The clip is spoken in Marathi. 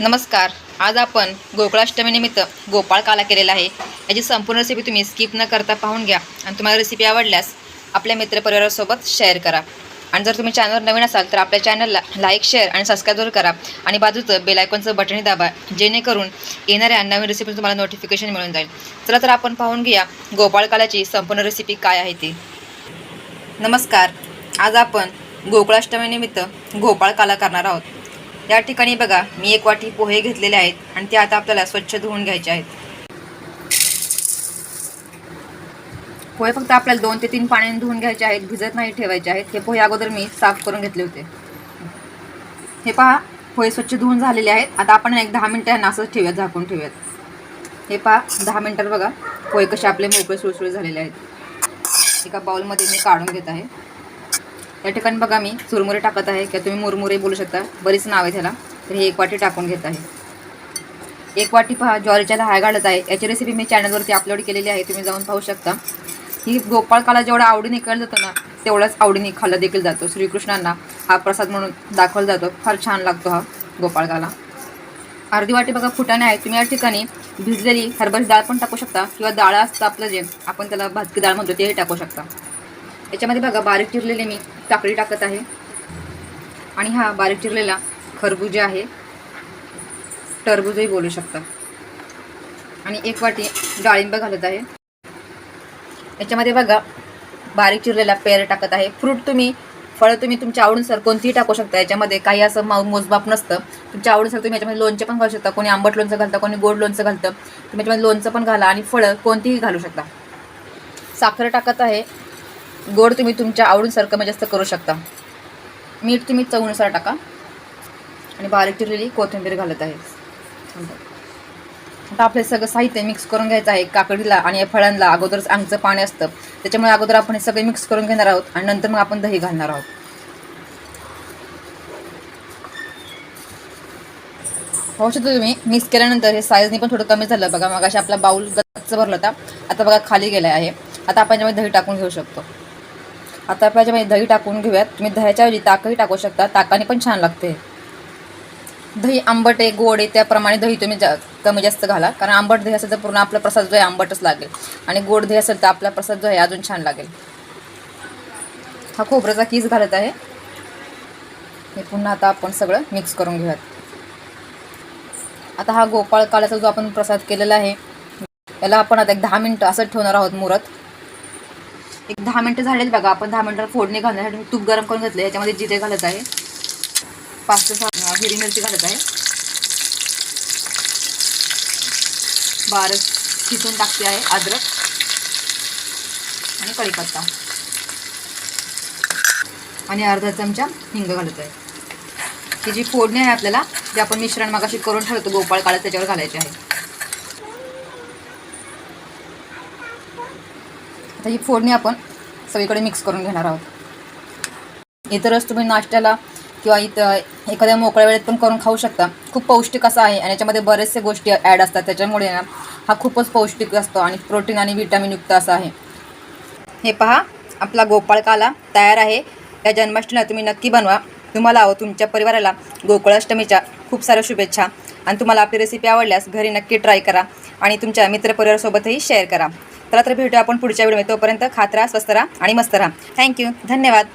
नमस्कार. आज आपण गोकुळाष्टमीनिमित्त गोपाळ काला केलेला आहे. याची संपूर्ण रेसिपी तुम्ही स्किप न करता पाहून घ्या आणि तुम्हाला रेसिपी आवडल्यास आपल्या मित्रपरिवारासोबत शेअर करा. आणि जर तुम्ही चॅनलवर नवीन असाल तर आपल्या चॅनलला लाईक शेअर आणि सबस्क्राईब जरूर करा आणि बाजूचं बेलायकॉनचं बटनही दाबा जेणेकरून येणाऱ्या नवीन रेसिपी तुम्हाला नोटिफिकेशन मिळून जाईल. चला तर आपण पाहून घ्या गोपाळ कालाची संपूर्ण रेसिपी काय आहे ती. नमस्कार. आज आपण गोकुळाष्टमीनिमित्त गोपाळ काला करणार आहोत. या ठिकाणी बघा मी एक वाटी पोहे घेतलेले आहेत आणि ते आता आपल्याला स्वच्छ धुवून घ्यायचे आहेत. पोहे फक्त आपल्याला दोन ते तीन पाण्याने धुवून घ्यायचे आहेत भिजत नाही ठेवायचे आहेत. हे पोहे अगोदर मी साफ करून घेतले होते. हे पहा पोहे स्वच्छ धुवून झालेले आहेत. आता आपण एक दहा मिनटं यांना असंच ठेवूयात झाकून ठेवूयात. हे पहा दहा मिनटात बघा पोहे कसे आपले मोकळे सुळसुळे झालेले आहेत. एका बाउलमध्ये मी काढून घेत आहे. या ठिकाणी बघा मी चुरमुरे टाकत आहे. किंवा तुम्ही मुरमुरे बोलू शकता. बरीच नाव आहे त्याला तर हे एक वाटी टाकून घेत आहे. एक वाटी पहा ज्वारीच्या दहा घालत आहे. याची रेसिपी मी चॅनलवरती अपलोड केलेली आहे. तुम्ही जाऊन पाहू शकता. ही गोपाळकाला जेवढा आवडीने केलं जातं ना तेवढाच आवडीने खाल्ला देखील जातो. श्रीकृष्णांना हा प्रसाद म्हणून दाखवला जातो. फार छान लागतो हा गोपाळकाला. अर्धी वाटी बघा फुटाणे आहे तुम्ही या ठिकाणी भिजलेली हरभरी डाळ पण टाकू शकता. किंवा डाळ असतं आपलं जे आपण त्याला भातकी डाळ म्हणतो तेही टाकू शकता. याच्यामध्ये बघा बारीक चिरलेले मी काकडी टाकत आहे. आणि हा बारीक चिरलेला खरबूज आहे. टरबूजही बोलू शकता. आणि एक वाटी डाळिंब घालत आहे. याच्यामध्ये बघा बारीक चिरलेला पेर टाकत आहे. फ्रूट तुम्ही फळं तुम्ही तुमच्या आवडीनुसार कोणतीही टाकू शकता. याच्यामध्ये काही असं माऊ मोजबाप नसतं. तुमच्या आवडीनुसार तुम्ही याच्यामध्ये लोणचे पण घालू शकता. कोणी आंबट लोणचं घालतं कोणी गोड लोणचं घालतं. तुम्ही याच्यामध्ये लोणचं पण घाला आणि फळं कोणतीही घालू शकता. साखर टाकत आहे. गोड तुम्ही तुमच्या आवडीनुसार कमी जास्त करू शकता. मीठ तुम्ही चवीनुसार टाका. आणि बारीक चिरलेली कोथिंबीर घालत आहे. आता आपले सगळं साहित्य मिक्स करून घ्यायचं आहे. काकडीला आणि या फळांना अगोदरच अंगचं पाणी असतं. त्याच्यामुळे अगोदर आपण हे सगळे मिक्स करून घेणार आहोत आणि नंतर मग आपण दही घालणार आहोत. पाहू शकतो तुम्ही मिक्स केल्यानंतर हे साईजनी पण थोडं कमी झालं. बघा मग आपला बाऊल गच्च भरला होता. आता बघा खाली गेला आहे. आता आपण याच्यामध्ये दही टाकून घेऊ शकतो. आता आपण याच्यामध्ये म्हणजे दही टाकून घेऊयात. तुम्ही दह्याच्याऐवजी ताकही टाकू शकता. ताकाने पण छान लागते. दही आंबट आहे गोड आहे त्याप्रमाणे दही तुम्ही जा कमी जास्त घाला. कारण आंबट दही असेल तर पूर्ण आपला प्रसाद जो आहे आंबटच लागेल. आणि गोड दही असेल तर आपला प्रसाद जो आहे अजून छान लागेल. हा खोबऱ्याचा किस घालत आहे. हे पुन्हा आता आपण सगळं मिक्स करून घेऊयात. आता हा गोपाळ काळाचा जो आपण प्रसाद केलेला आहे याला आपण आता एक दहा मिनटं असंच ठेवणार आहोत मुरत. एक दहा मिनटं झालेत बघा आपण दहा मिनटाला फोडणी घालण्यासाठी मी तूप गरम करून घेतलं याच्यामध्ये जिरे घालत आहे. पाच ते सहा हिरी मिरची घालत आहे. बारस किसून टाकते आहे अद्रक आणि कढीपत्ता. आणि अर्धा चमचा हिंग घालत आहे. ही जी फोडणी आहे आपल्याला जे आपण मिश्रण मगाशी करून ठेवतो गोपाळ काळात त्याच्यावर घालायचे आहे. आता ही फोडणी आपण सगळीकडे मिक्स करून घेणार आहोत. इतरच तुम्ही नाश्त्याला किंवा इथं एखाद्या मोकळ्या वेळेत पण करून खाऊ शकता. खूप पौष्टिक असा आहे आणि याच्यामध्ये बरेचसे गोष्टी ॲड असतात. त्याच्यामुळे ना हा खूपच पौष्टिक असतो आणि प्रोटीन आणि विटॅमिनयुक्त असा आहे. हे पहा आपला गोपाळकाला तयार आहे. या जन्माष्टमीला तुम्ही नक्की बनवा. तुम्हाला व तुमच्या परिवाराला गोकुळाष्टमीच्या खूप साऱ्या शुभेच्छा. आणि तुम्हाला आपली रेसिपी आवडल्यास घरी नक्की ट्राय करा आणि तुमच्या मित्रपरिवारासोबतही शेअर करा. चला तर भेटू आपण पुढच्या व्हिडिओमध्ये. तोपर्यंत खात राहा स्वस्त राहा आणि मस्त राहा. थँक्यू धन्यवाद.